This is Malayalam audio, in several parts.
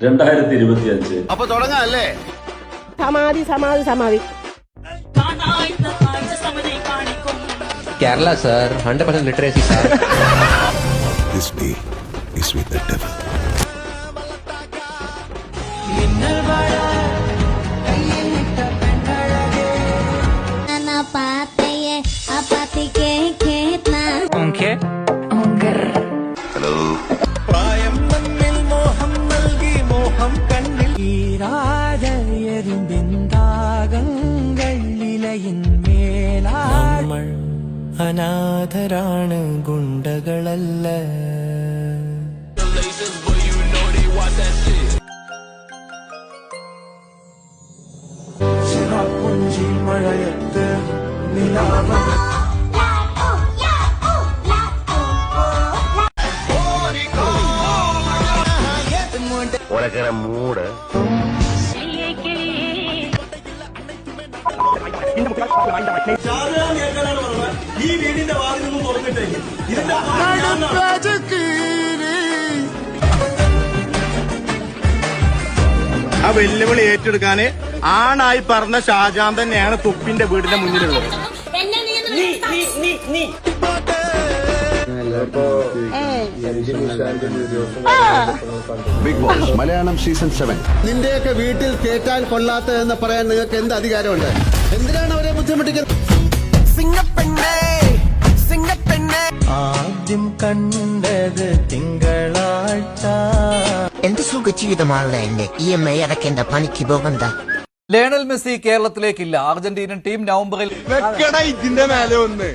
രണ്ടായിരത്തി ഇരുപത്തി അഞ്ച് അപ്പൊ തുടങ്ങാല്ലേ സമാധി സമാധി സമാധി Kerala sir hundred percent literacy sir This day is with the devil. நான் பார்த்தையே அப்பாத்தி കണ്ണിൽ നമ്മൾ അനാഥരാണ് ഗുണ്ടകളല്ല മഴയത്ത് നിലാവ ഓലക്കര മൂട് ആ വെല്ലുവിളി ഏറ്റെടുക്കാന് ആണായി പറഞ്ഞ ഷാജാൻ തന്നെയാണ് തുപ്പിന്റെ വീടിന്റെ മുന്നിലുള്ളത്. Big boss Malayalam season 7. നിന്റെയൊക്കെ വീട്ടിൽ കേട്ടാൻ കൊള്ളാത്ത എന്ന് പറയാൻ നിങ്ങൾക്ക് എന്ത് അധികാരമുണ്ട്? എന്തിനാണ് അവരെ ബുദ്ധിമുട്ടിക്കുന്നത്? ആദ്യം കണ്ടത് തിങ്കളാഴ്ച. എന്ത് സുഖ ജീവിതമാണല്ലോ എന്റെ ഇ എം ഐ അടക്കേണ്ട പണിക്ക് പോകണ്ട? ലയണൽ മെസ്സി കേരളത്തിലേക്കില്ല. അർജന്റീനൻ ടീം നവംബറിൽ വെക്കട ഇതിന്റെ മേലെ ഒന്ന്.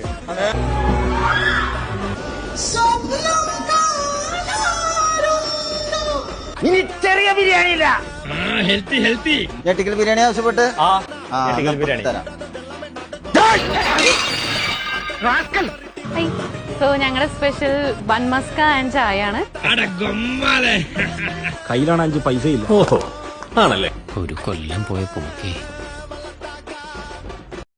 ഞെട്ടിക്കൽ ബിരിയാണി ആവശ്യപ്പെട്ട്? തരാം. സോ ഞങ്ങളുടെ സ്പെഷ്യൽ വൺ മസ്ക ആൻഡ് ചായ ആണ് കയ്യിലാണ് അഞ്ച് പൈസ ഇല്ല ഓഹോ ആണല്ലേ? ഒരു കൊല്ലം പോയ പോക്കേ